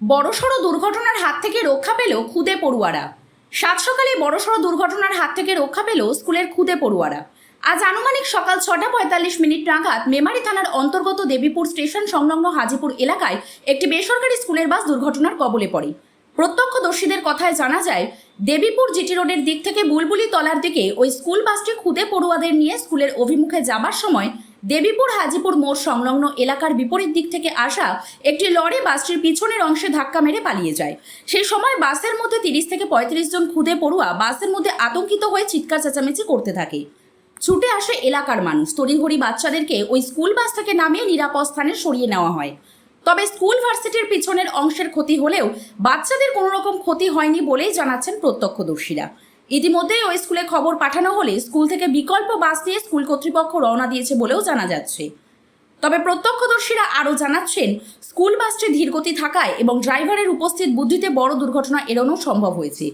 বড়সড় দুর্ঘটনার হাত থেকে রক্ষা পেল খুদে পড়ুয়ারা। সাত সকালে বড়সড় দুর্ঘটনার হাত থেকে রক্ষা পেল স্কুলের খুদে পড়ুয়ারা। আজ আনুমানিক সকাল ছটা পঁয়তাল্লিশ মিনিট নাগাদ মেমারি থানার অন্তর্গত দেবীপুর স্টেশন সংলগ্ন হাজিপুর এলাকায় একটি বেসরকারি স্কুলের বাস দুর্ঘটনার কবলে পড়ে। প্রত্যক্ষদর্শীদের কথায় জানা যায়, দেবীপুর জিটি রোডের দিক থেকে বুলবুলি তলার দিকে ওই স্কুল বাসটি খুদে পড়ুয়াদের নিয়ে স্কুলের অভিমুখে যাবার সময় দেবীপুর হাজিপুর মোড় সংলগ্ন এলাকার বিপরীত দিক থেকে আসা একটি লরি বাসটির পিছনের অংশে ধাক্কা মেরে পালিয়ে যায়। সেই সময় বাসের মধ্যে তিরিশ থেকে পঁয়ত্রিশ জন খুদে পড়ুয়া বাসের মধ্যে আতঙ্কিত হয়ে চিৎকার চেঁচামেচি করতে থাকে। ছুটে আসে এলাকার মানুষ। তড়িঘড়ি বাচ্চাদেরকে ওই স্কুল বাস থেকে নামিয়ে নিরাপদ স্থানে সরিয়ে নেওয়া হয়। তবে স্কুল ভার্সিটির পিছনের অংশের ক্ষতি হলেও বাচ্চাদের কোনো রকম ক্ষতি হয়নি বলেই জানাচ্ছেন প্রত্যক্ষদর্শীরা। ইতিমধ্যেই ওই স্কুলে খবর পাঠানো হলে স্কুল থেকে বিকল্প বাস নিয়ে স্কুল কর্তৃপক্ষ রওনা দিয়েছে বলেও জানা যাচ্ছে। তবে প্রত্যক্ষদর্শীরা আরও জানাচ্ছেন স্কুল বাসটি ধীরগতি থাকায় এবং ড্রাইভারের উপস্থিত বুদ্ধিতে বড় দুর্ঘটনা এড়ানো সম্ভব হয়েছে।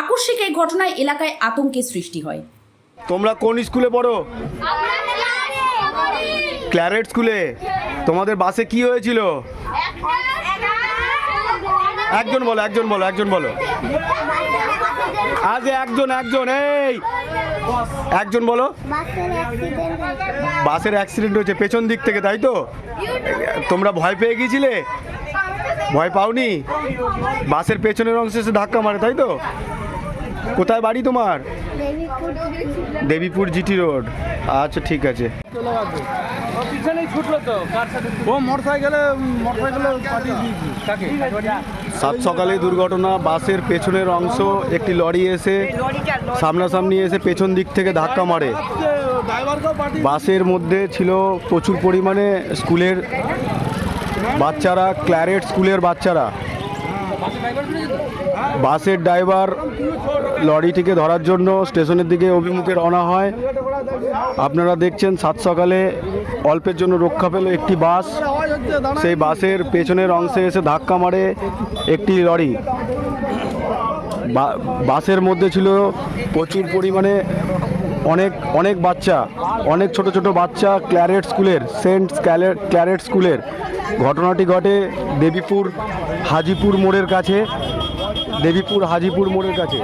আকস্মিক এই ঘটনায় এলাকায় আতঙ্কের সৃষ্টি হয়। তোমরা কোন স্কুলে পড়ো? ক্ল্যারেট স্কুলে। তোমাদের বাসে কি হয়েছিল? একজন বলো। একজন বলো একজন বলো। আজ একজন একজন, এই। একজন বলো। বাসের অ্যাক্সিডেন্ট হয়েছে পেছন দিক থেকে, তাই তো? তোমরা ভয় পেয়ে গিয়েছিলে? ভয় পাওনি? বাসের পেছনের অংশে ধাক্কা মারে, তাই তো? কোথায় বাড়ি তোমার? Debipur GT road. আচ্ছা ঠিক আছে। ও পিছনেই ছুটলো তো কার সাথে? ও মোটরসাইকেলে মোটরসাইকেলে পাঠিয়ে দিয়েছি। কাকে? সাত সকালে দুর্ঘটনা বাসের পেছনের অংশ একটি লরি এসে সামনাসামনি এসে পেছন দিক থেকে ধাক্কা মারে। বাসের মধ্যে ছিল প্রচুর পরিমাণে স্কুলের বাচ্চারা ক্ল্যারেট স্কুলের বাচ্চারা। বাসের ড্রাইভার লরিটিকে ধরার জন্য স্টেশনের দিকে অভিমুখে রওনা হয়। আপনারা দেখছেন, সাত সকালে অল্পের জন্য রক্ষা পেল একটি বাস। সেই বাসের পেছনের অংশে এসে ধাক্কা মারে একটি লরি। বাসের মধ্যে ছিল প্রচুর পরিমাণে অনেক অনেক বাচ্চা, অনেক ছোট ছোট বাচ্চা ক্ল্যারেট স্কুলের, সেন্ট ক্ল্যারেট স্কুলের। ঘটনাটি ঘটে দেবীপুর, হাজিপুর মোড়ের কাছে, দেবীপুর, হাজিপুর মোড়ের কাছে।